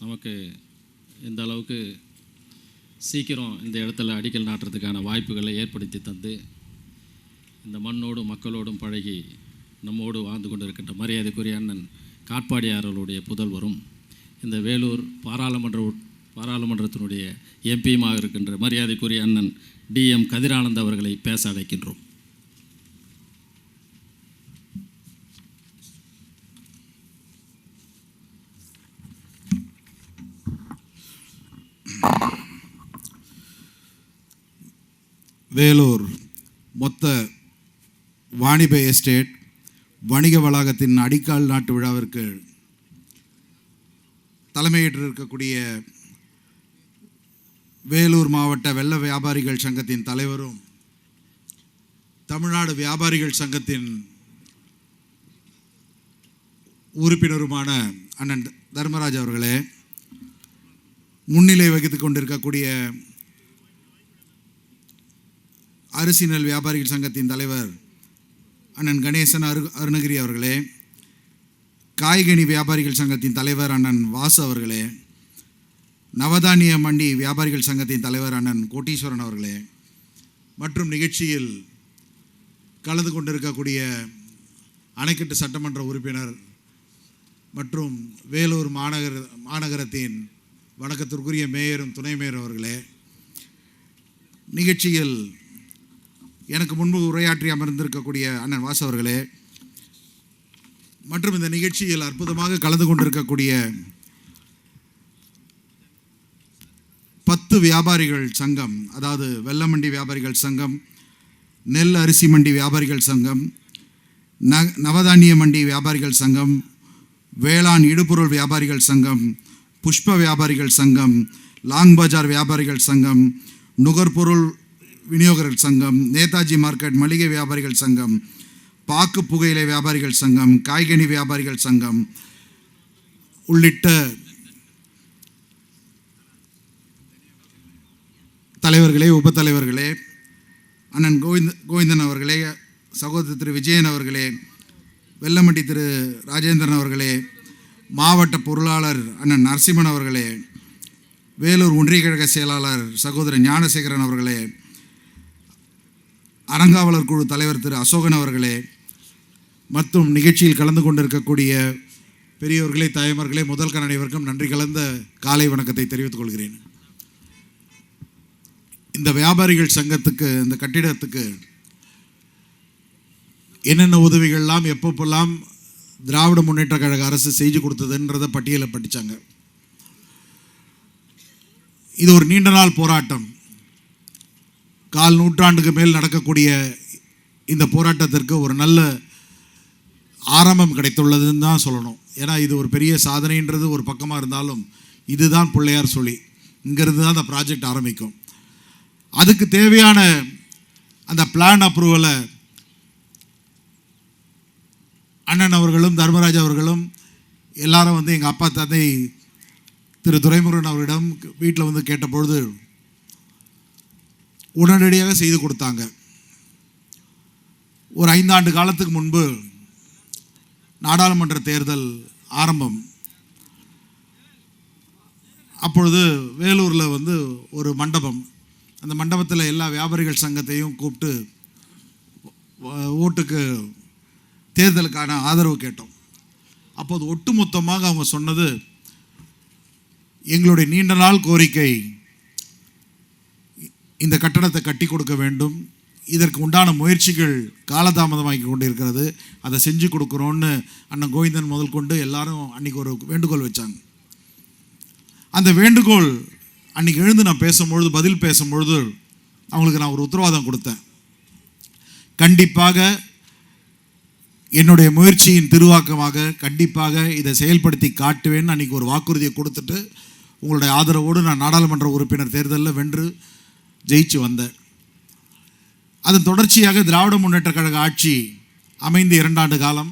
நமக்கு இந்த அளவுக்கு சீக்கிரம் இந்த இடத்துல அடிக்கல் நாட்டுறதுக்கான வாய்ப்புகளை ஏற்படுத்தி தந்து இந்த மண்ணோடும் மக்களோடும் பழகி நம்மோடு வாழ்ந்து கொண்டிருக்கின்ற மரியாதைக்குரிய அண்ணன் காட்பாடியாரர்களுடைய புதல்வரும் இந்த வேலூர் பாராளுமன்ற உட்- பாராளுமன்றத்தினுடைய எம்பியுமாக இருக்கின்ற மரியாதைக்குரிய அண்ணன் டிஎம் கதிரானந்த் அவர்களை பேச அழைக்கின்றோம். வேலூர் மொத்த வாணிப எஸ்டேட் வணிக வளாகத்தின் அடிக்கால் நாட்டு விழாவிற்கு தலைமையேற்று இருக்கக்கூடிய வேலூர் மாவட்ட வெள்ள வியாபாரிகள் சங்கத்தின் தலைவரும் தமிழ்நாடு வியாபாரிகள் சங்கத்தின் உறுப்பினருமான அண்ணன் தர்மராஜ் அவர்களே முன்னிலை வகித்து கொண்டிருக்கக்கூடிய அரிசி நெல் வியாபாரிகள் சங்கத்தின் தலைவர் அண்ணன் கணேசன் அரு அருணகிரி அவர்களே காய்கனி வியாபாரிகள் சங்கத்தின் தலைவர் அண்ணன் வாசு அவர்களே நவதானிய மண்டி வியாபாரிகள் சங்கத்தின் தலைவர் அண்ணன் கோட்டீஸ்வரன் அவர்களே மற்றும் நிகழ்ச்சியில் கலந்து கொண்டிருக்கக்கூடிய அணைக்கட்டு சட்டமன்ற உறுப்பினர் மற்றும் வேலூர் மாநகர மாநகரத்தின் வணக்கத்திற்குரிய மேயரும் துணை மேயர் அவர்களே நிகழ்ச்சியில் எனக்கு முன்பு உரையாற்றி அமர்ந்திருக்கக்கூடிய அண்ணன் வாசவர்களே மற்றும் இந்த நிகழ்ச்சியில் அற்புதமாக கலந்து கொண்டிருக்கக்கூடிய பத்து வியாபாரிகள் சங்கம் அதாவது வெள்ளமண்டி வியாபாரிகள் சங்கம் நெல் அரிசி மண்டி வியாபாரிகள் சங்கம் ந நவதானிய மண்டி வியாபாரிகள் சங்கம் வேளாண் இடுபொருள் வியாபாரிகள் சங்கம் புஷ்ப வியாபாரிகள் சங்கம் லாங் பஜார் வியாபாரிகள் சங்கம் நுகர்பொருள் விநியோகர்கள் சங்கம் நேதாஜி மார்க்கெட் மளிகை வியாபாரிகள் சங்கம் பாக்கு புகையிலை வியாபாரிகள் சங்கம் காய்கனி வியாபாரிகள் சங்கம் உள்ளிட்ட தலைவர்களே உபத்தலைவர்களே அண்ணன் கோவிந்த கோவிந்தன் அவர்களே சகோதரர் திரு விஜயன் அவர்களே வெள்ளமட்டி திரு ராஜேந்திரன் அவர்களே மாவட்ட பொருளாளர் அண்ணன் நரசிம்மன் அவர்களே வேலூர் ஒன்றிய கழக செயலாளர் சகோதரர் ஞானசேகரன் அவர்களே அறங்காவலர் குழு தலைவர் திரு அசோகன் அவர்களே மற்றும் நிகழ்ச்சியில் கலந்து கொண்டிருக்கக்கூடிய பெரியவர்களே தாய்மார்களே முதல் கண் அனைவருக்கும் நன்றி கலந்த காலை வணக்கத்தை தெரிவித்துக் கொள்கிறேன். இந்த வியாபாரிகள் சங்கத்துக்கு இந்த கட்டிடத்துக்கு என்னென்ன உதவிகள்லாம் எப்பப்பெல்லாம் திராவிட முன்னேற்ற கழக அரசு செய்து கொடுத்ததுன்றத பட்டியலை படித்தாங்க இது ஒரு நீண்ட நாள் போராட்டம். கால் நூற்றாண்டுக்கு மேல் நடக்கக்கூடிய இந்த போராட்டத்திற்கு ஒரு நல்ல ஆரம்பம் கிடைத்துள்ளதுன்னு தான் சொல்லணும். ஏன்னா இது ஒரு பெரிய சாதனைன்றது ஒரு பக்கமாக இருந்தாலும் இதுதான் பிள்ளையார் சொல்லி. இங்கேருந்து தான் அந்த ப்ராஜெக்ட் ஆரம்பிக்கும். அதுக்கு தேவையான அந்த பிளான் அப்ரூவலை அண்ணன் அவர்களும் தர்மராஜ் அவர்களும் எல்லாரும் வந்து எங்கள் அப்பா தந்தை திரு துரைமுருகன் அவரிடம் வீட்டில் வந்து கேட்டபொழுது உடனடியாக செய்து கொடுத்தாங்க. ஒரு ஐந்தாண்டு காலத்துக்கு முன்பு நாடாளுமன்ற தேர்தல் ஆரம்பம். அப்பொழுது வேலூரில் வந்து ஒரு மண்டபம். அந்த மண்டபத்தில் எல்லா வியாபாரிகள் சங்கத்தையும் கூப்பிட்டு ஓட்டுக்கு தேர்தலுக்கான ஆதரவு கேட்டோம். அப்போது ஒட்டுமொத்தமாக அவங்க சொன்னது எங்களுடைய நீண்ட நாள் கோரிக்கை இந்த கட்டடத்தை கட்டி கொடுக்க வேண்டும். இதற்கு உண்டான முயற்சிகள் காலதாமதமாகி கொண்டிருக்கிறது. அதை செஞ்சு கொடுக்குறோன்னு அண்ணன் கோவிந்தன் முதல் கொண்டு எல்லாரும் அன்னைக்கு ஒரு வேண்டுகோள் வச்சாங்க. அந்த வேண்டுகோள் அன்னைக்கு எழுந்து நான் பேசும்பொழுது பதில் பேசும்பொழுது அவங்களுக்கு நான் ஒரு உத்தரவாதம் கொடுத்தேன். கண்டிப்பாக என்னுடைய முயற்சியின் திருவாக்கமாக கண்டிப்பாக இதை செயல்படுத்தி காட்டுவேன்னு அன்றைக்கி ஒரு வாக்குறுதியை கொடுத்துட்டு உங்களுடைய ஆதரவோடு நான் நாடாளுமன்ற உறுப்பினர் தேர்தலில் வென்று ஜெயிச்சு வந்தேன் அதன் தொடர்ச்சியாக திராவிட முன்னேற்ற கழக ஆட்சி அமைந்து இரண்டாண்டு காலம்.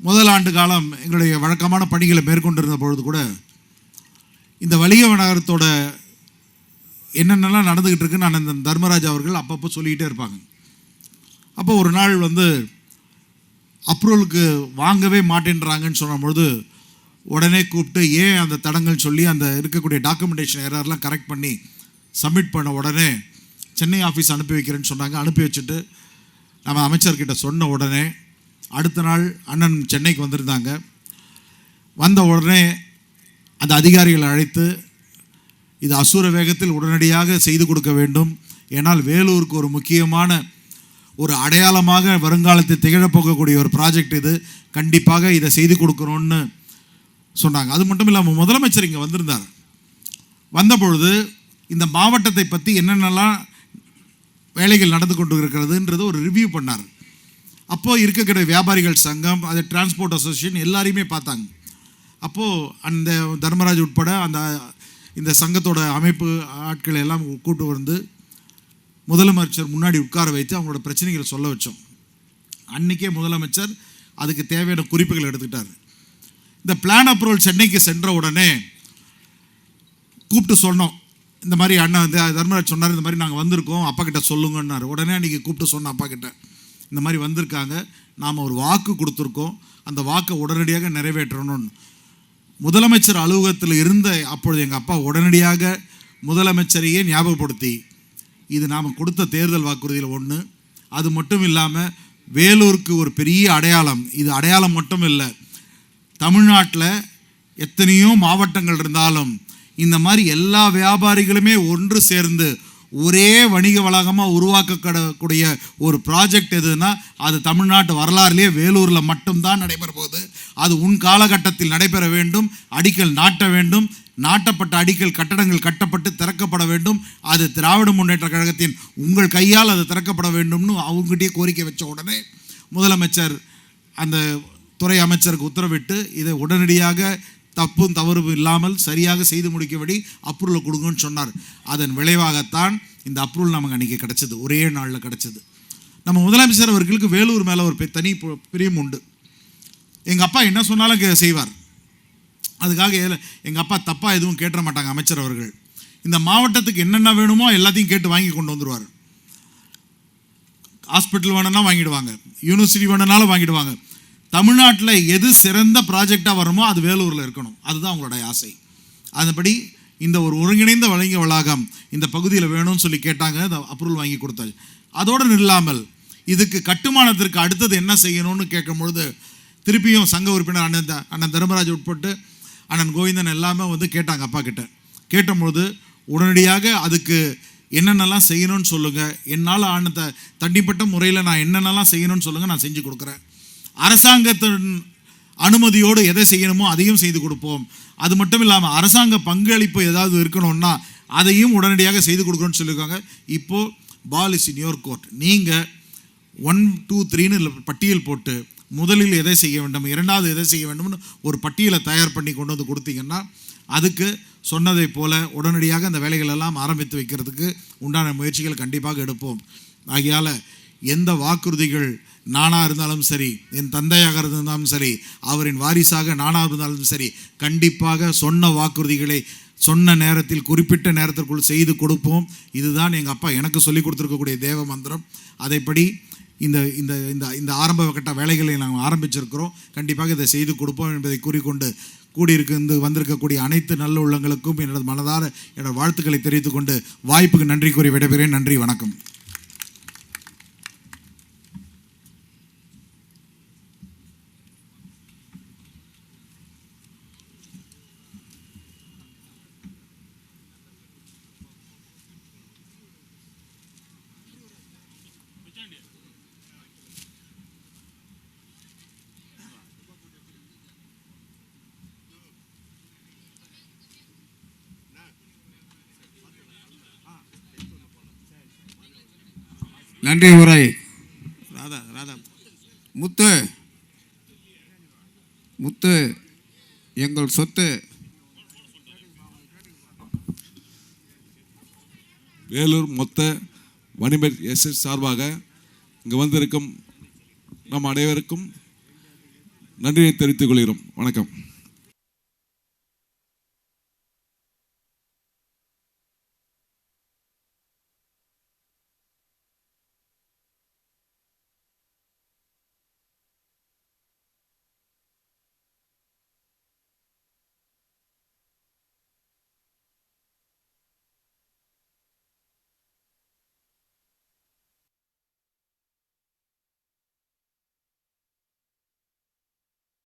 முதல் ஆண்டு காலம் எங்களுடைய வழக்கமான பணிகளை மேற்கொண்டிருந்த பொழுது கூட இந்த வணிக நகரத்தோட என்னென்னலாம் நடந்துக்கிட்டு இருக்குன்னு அண்ணன் தர்மராஜ் அவர்கள் அப்பப்போ சொல்லிக்கிட்டே இருப்பாங்க. அப்போ ஒரு நாள் வந்து அப்ரூவலுக்கு வாங்கவே மாட்டேன்றாங்கன்னு சொன்ன உடனே கூப்பிட்டு ஏன் அந்த தடங்கள் சொல்லி அந்த இருக்கக்கூடிய டாக்குமெண்டேஷன் எரர்லாம் கரெக்ட் பண்ணி சப்மிட் பண்ண உடனே சென்னை ஆஃபீஸ் அனுப்பி வைக்கிறேன்னு சொன்னாங்க. அனுப்பி வச்சுட்டு நம்ம அமைச்சர்கிட்ட சொன்ன உடனே அடுத்த நாள் அண்ணன் சென்னைக்கு வந்திருந்தாங்க. வந்த உடனே அந்த அதிகாரிகளை அழைத்து இது அசுர வேகத்தில் உடனடியாக செய்து கொடுக்க வேண்டும். ஏனால் வேலூருக்கு ஒரு முக்கியமான ஒரு அடையாளமாக வருங்காலத்தில் திகழப்போகக்கூடிய ஒரு ப்ராஜெக்ட் இது. கண்டிப்பாக இதை செய்து கொடுக்கணும்னு சொன்னாங்க. அது மட்டும் இல்லாமல் முதலமைச்சர் இங்கே வந்திருந்தார். வந்த பொழுது இந்த மாவட்டத்தை பற்றி என்னென்னலாம் வேலைகள் நடந்து கொண்டு இருக்கிறதுன்றது ஒரு ரிவ்யூ பண்ணார். அப்போது இருக்கக்கூடிய வியாபாரிகள் சங்கம் அது டிரான்ஸ்போர்ட் அசோசியேஷன் எல்லாரையுமே பார்த்தாங்க. அப்போது அந்த தர்மராஜ் உட்பட அந்த இந்த சங்கத்தோட அமைப்பு ஆட்களை எல்லாம் கூட்டு வந்து முதலமைச்சர் முன்னாடி உட்கார வைத்து அவங்களோட பிரச்சனைகளை சொல்ல வச்சோம். அன்றைக்கே முதலமைச்சர் அதுக்கு தேவையான குறிப்புகள் எடுத்துக்கிட்டார். இந்த பிளான் அப்ரூவல் சென்னைக்கு சென்ற உடனே கூப்பிட்டு சொன்னோம். இந்த மாதிரி அண்ணா வந்து தர்மராஜ் சொன்னார் இந்த மாதிரி நாங்கள் வந்திருக்கோம் அப்பா கிட்ட சொல்லுங்கன்னாரு. உடனே அன்றைக்கி கூப்பிட்டு சொன்ன அப்பா கிட்ட இந்த மாதிரி வந்திருக்காங்க நாம் ஒரு வாக்கு கொடுத்துருக்கோம் அந்த வாக்கை உடனடியாக நிறைவேற்றணும்னு. முதலமைச்சர் அலுவலகத்தில் இருந்த அப்பொழுது எங்கள் அப்பா உடனடியாக முதலமைச்சரையே ஞாபகப்படுத்தி இது நாம் கொடுத்த தேர்தல் வாக்குறுதியில் ஒன்று அது மட்டும் இல்லாமல் வேலூருக்கு ஒரு பெரிய அடையாளம் இது அடையாளம் மட்டும் இல்லை தமிழ்நாட்டில் எத்தனையோ மாவட்டங்கள் இருந்தாலும் இந்த மாதிரி எல்லா வியாபாரிகளுமே ஒன்று சேர்ந்து ஒரே வணிக வளாகமாக உருவாக்கக்கூடிய ஒரு ப்ராஜெக்ட் எதுன்னா அது தமிழ்நாட்டு வரலாறுலேயே வேலூரில் மட்டும்தான் நடைபெற போகுது. அது உன் காலகட்டத்தில் நடைபெற வேண்டும் அடிக்கல் நாட்ட வேண்டும் நாட்டப்பட்ட அடிக்கல் கட்டடங்கள் கட்டப்பட்டு திறக்கப்பட வேண்டும் அது திராவிட முன்னேற்ற கழகத்தின் உங்கள் கையால் அது திறக்கப்பட வேண்டும்னு அவங்ககிட்டயே கோரிக்கை வச்ச உடனே முதலமைச்சர் அந்த துறை அமைச்சருக்கு உத்தரவிட்டு இதை உடனடியாக தப்பும் தவறும் இல்லாமல் சரியாக செய்து முடிக்கபடி அப்ரூவலை கொடுங்கன்னு சொன்னார். அதன் விளைவாகத்தான் இந்த அப்ரூவல் நமக்கு அன்றைக்கி கிடச்சிது. ஒரே நாளில் கிடச்சிது. நம்ம முதலமைச்சர் அவர்களுக்கு வேலூர் மேலே ஒரு பெ- தனி பிரியம் உண்டு. எங்கள் அப்பா என்ன சொன்னாலும் கே- செய்வார். அதுக்காக எங்கள் அப்பா தப்பாக எதுவும் கேட்டுற மாட்டாங்க அமைச்சர் அவர்கள். இந்த மாவட்டத்துக்கு என்னென்ன வேணுமோ எல்லாத்தையும் கேட்டு வாங்கி கொண்டு வந்துடுவார் ஹாஸ்பிட்டல் வேணும்னா வாங்கிடுவாங்க. யூனிவர்சிட்டி வேணும்னாலும் வாங்கிடுவாங்க. தமிழ்நாட்டில் எது சிறந்த ப்ராஜெக்டாக வருமோ அது வேலூரில் இருக்கணும். அதுதான் அவங்களுடைய ஆசை. அதுபடி இந்த ஒரு ஒருங்கிணைந்த வழங்கிய வளாகம் இந்த பகுதியில் வேணும்னு சொல்லி கேட்டாங்க. அதை அப்ரூவல் வாங்கி கொடுத்தாச்சு. அதோடு இல்லாமல் இதுக்கு கட்டுமானத்திற்கு அடுத்தது என்ன செய்யணும்னு கேட்கும்பொழுது திருப்பியும் சங்க உறுப்பினர் அண்ணன் அண்ணன் தர்மராஜ் உட்பட்டு அண்ணன் கோவிந்தன் எல்லாமே வந்து கேட்டாங்க அப்பா கிட்ட. கேட்டபொழுது உடனடியாக அதுக்கு என்னென்னலாம் செய்யணும்னு சொல்லுங்கள் என்னால் ஆன த முறையில் நான் என்னென்னலாம் செய்யணும்னு சொல்லுங்கள் நான் செஞ்சு கொடுக்குறேன். அரசாங்கத்தின் அனுமதியோடு எதை செய்யணுமோ அதையும் செய்து கொடுப்போம். அது மட்டும் இல்லாமல் அரசாங்க பங்களிப்பு ஏதாவது இருக்கணும்னா அதையும் உடனடியாக செய்து கொடுக்கணும்னு சொல்லியிருக்காங்க. இப்போது ball is in your court. நீங்கள் ஒன் டூ த்ரீன்னு பட்டியல் போட்டு முதலில் எதை செய்ய வேண்டும் இரண்டாவது எதை செய்ய வேண்டும்னு ஒரு பட்டியலை தயார் பண்ணி கொண்டு வந்து கொடுத்தீங்கன்னா அதுக்கு சொன்னதை போல உடனடியாக அந்த வேலைகள் எல்லாம் ஆரம்பித்து வைக்கிறதுக்கு உண்டான முயற்சிகள் கண்டிப்பாக எடுப்போம். ஆகையால் எந்த வாக்குறுதிகள் நானாக இருந்தாலும் சரி என் தந்தையாக இருந்தாலும் சரி அவரின் வாரிசாக நானாக இருந்தாலும் சரி கண்டிப்பாக சொன்ன வாக்குறுதிகளை சொன்ன நேரத்தில் குறிப்பிட்ட நேரத்திற்குள் செய்து கொடுப்போம். இதுதான் எங்கள் அப்பா எனக்கு சொல்லி கொடுத்துருக்கக்கூடிய தேவ மந்திரம். அதைப்படி இந்த இந்த இந்த இந்த ஆரம்ப கட்ட வேலைகளை நாங்கள் ஆரம்பிச்சிருக்கிறோம். கண்டிப்பாக இதை செய்து கொடுப்போம் என்பதை கூறிக்கொண்டு கூடியிருக்கு வந்திருக்கக்கூடிய அனைத்து நல்ல உள்ளங்களுக்கும் எனது மனதார என்னோட வாழ்த்துக்களை தெரிவித்துக் கொண்டு வாய்ப்புக்கு நன்றி கூறி விடைபெறேன். நன்றி வணக்கம். நன்றி உரை. ராதா ராதா. முத்து முத்து எங்கள் சொத்து. வேலூர் மொத்த வணிபர் எஸ்எஸ் சார்பாக இங்கு வந்திருக்கும் நம் அனைவருக்கும் நன்றியை தெரிவித்துக் கொள்கிறோம். வணக்கம்.